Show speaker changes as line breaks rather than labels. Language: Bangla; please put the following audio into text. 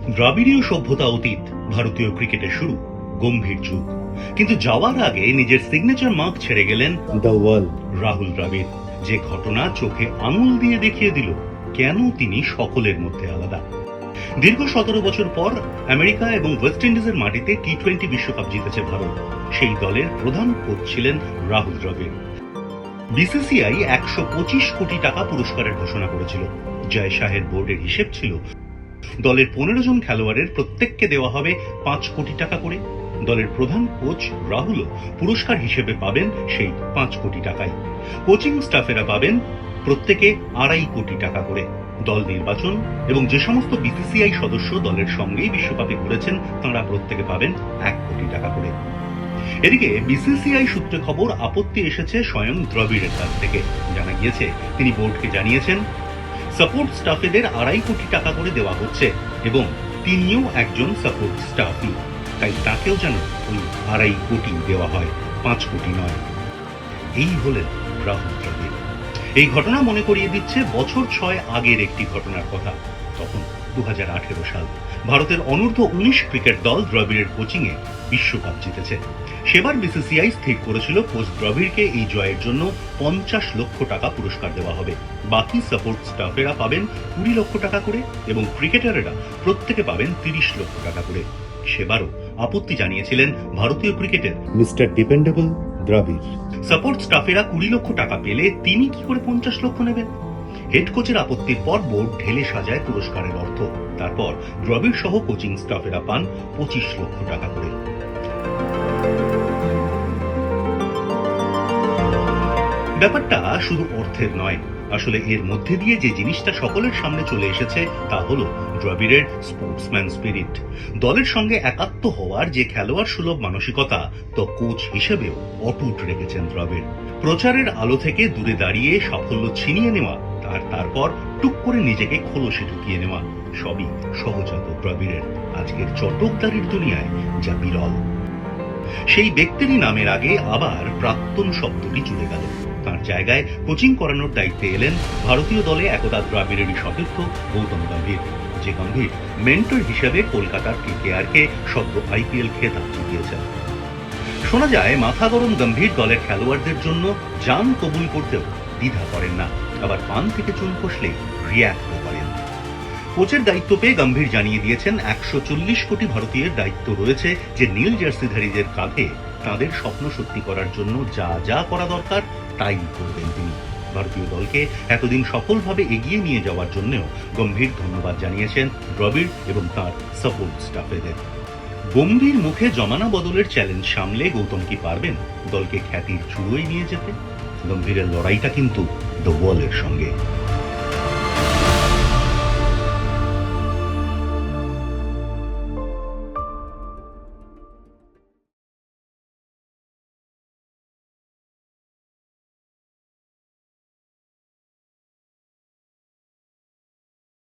দ্রাবিড়ীয় সভ্যতা অতীত ভারতীয় ক্রিকেটের শুরু গম্ভীর যুগ। কিন্তু যাওয়ার আগে নিজের সিগনেচার মার্ক ছেড়ে গেলেন
দ্য ওয়ার্ল্ড
রাহুল দ্রাবিড়। যে ঘটনা চোখে আঙুল দিয়ে দেখিয়ে দিল কেন তিনি সকলের মধ্যে আলাদা? দীর্ঘ সতেরো বছর পর আমেরিকা এবং ওয়েস্ট ইন্ডিজের মাটিতে টি টোয়েন্টি বিশ্বকাপ জিতেছে ভারত। সেই দলের প্রধান কোচ ছিলেন রাহুল দ্রাবিড়। বিসিসিআই একশো পঁচিশ কোটি টাকা পুরস্কারের ঘোষণা করেছিল। জয় শাহের বোর্ডের হিসেব ছিল দলের পনেরো জন খেলোয়াড়ের প্রত্যেককে দেওয়া হবে পাঁচ কোটি টাকা করে। দলের প্রধান কোচ রাহুলও পুরস্কার হিসেবে পাবেন সেই পাঁচ কোটি টাকাই কোচিং স্টাফেরা পাবেন প্রত্যেকে আড়াই কোটি টাকা করে। দল নির্বাচন এবং যে সমস্ত বিসিসিআই সদস্য দলের সঙ্গেই বিশ্বকাপে ঘুরেছেন, তাঁরা প্রত্যেকে পাবেন এক কোটি টাকা করে। এদিকে বিসিসিআই সূত্রে খবর, আপত্তি এসেছে স্বয়ং দ্রবিড়ের কাছ থেকে। জানা গিয়েছে, তিনি বোর্ডকে জানিয়েছেন সাপোর্ট স্টাফেদের আড়াই কোটি টাকা করে দেওয়া হচ্ছে এবং তিনিও একজন সাপোর্ট স্টাফই তাই তাকেও যেন ওই আড়াই কোটি দেওয়া হয়, পাঁচ কোটি নয়। এই হলেন রাহুল দ্রাবিড় এই ঘটনা মনে করিয়ে দিচ্ছে বছর ছয় আগের একটি ঘটনার কথা। তখন দু হাজার আঠেরো সাল ভারতের অনূর্ধ্ব উনিশ ক্রিকেট দল দ্রবিড়ের কোচিংয়ে বিশ্বকাপ জিতেছে। সেবার বিসিসিআই স্থির করেছিল, কোচ দ্রবিড়কে এই জয়ের জন্য পঞ্চাশ লক্ষ টাকা পুরস্কার দেওয়া হবে। বাকি সাপোর্ট স্টাফেরা পাবেন কুড়ি লক্ষ টাকা করে এবং ক্রিকেটারেরা প্রত্যেকে পাবেন তিরিশ লক্ষ টাকা করে। সেবারও আপত্তি জানিয়েছিলেন ভারতীয় ক্রিকেটের
মিস্টার ডিপেন্ডেবল দ্রাবিড়।
সাপোর্ট স্টাফেরা কুড়ি লক্ষ টাকা পেলে তিনি কি করে পঞ্চাশ লক্ষ নেবেন? হেড কোচের আপত্তির পর বোর্ড ঢেলে সাজায় পুরস্কারের অর্থ। তারপর দ্রবিড় সহ কোচিং স্টাফেরা পান পঁচিশ লক্ষ টাকা করে। ব্যাপারটা শুধু অর্থের নয়। আসলে এর মধ্যে দিয়ে যে জিনিসটা সকলের সামনে চলে এসেছে, তা হলো দ্রবিড়ের স্পোর্টসম্যান স্পিরিট দলের সঙ্গে একাত্ম হওয়ার যে খেলোয়াড় সুলভ মানসিকতা, তো কোচ হিসেবেও অটুট রেখেছেন দ্রবিড়। প্রচারের আলো থেকে দূরে দাঁড়িয়ে সাফল্য ছিনিয়ে নেওয়া, আর তারপর টুক করে নিজেকে খোলসে ঢুকিয়ে নেওয়া, সবই সহজাত দ্রবিড়ের। আজকের চটকদারির দুনিয়ায় যা বিরল। সেই ব্যক্তিরই নামের আগে আবার প্রাক্তন শব্দটি জুড়ে গেল। তার জায়গায় কোচিং করানোর দায়িত্বে এলেন ভারতীয় দলে একদা দ্রাবিড়েরই সতীর্থ গৌতম গম্ভীর। যে গম্ভীর মেন্টর হিসেবে কলকাতার কেকেআরকে সদ্য আইপিএল খেতাব জিতিয়েছেন। শোনা যায়, মাথা গরম গম্ভীর দলের খেলোয়াড়দের জন্য যান কবুল করতেও দ্বিধা করেন না। আবার পান থেকে চুন কষলে রিয়াক্টও করেন। কোচের দায়িত্ব পেয়ে গম্ভীর জানিয়ে দিয়েছেন, একশো চল্লিশ কোটি ভারতীয়ের দায়িত্ব রয়েছে যে নীল জার্সিধারীদের কাঁধে তাদের স্বপ্ন সত্যি করার জন্য যা যা করা দরকার, তাই করবেন তিনি। ভারতীয় দলকে এতদিন সফলভাবে এগিয়ে নিয়ে যাওয়ার জন্যও গম্ভীর ধন্যবাদ জানিয়েছেন দ্রবিড় এবং তার সাপোর্ট স্টাফেদের। গম্ভীর মুখে জমানা বদলের চ্যালেঞ্জ সামলে গৌতম কি পারবেন দলকে খ্যাতির চুড়োয় নিয়ে যেতে? গম্ভীরের লড়াইটা কিন্তু দ্য ওয়ালের সঙ্গে।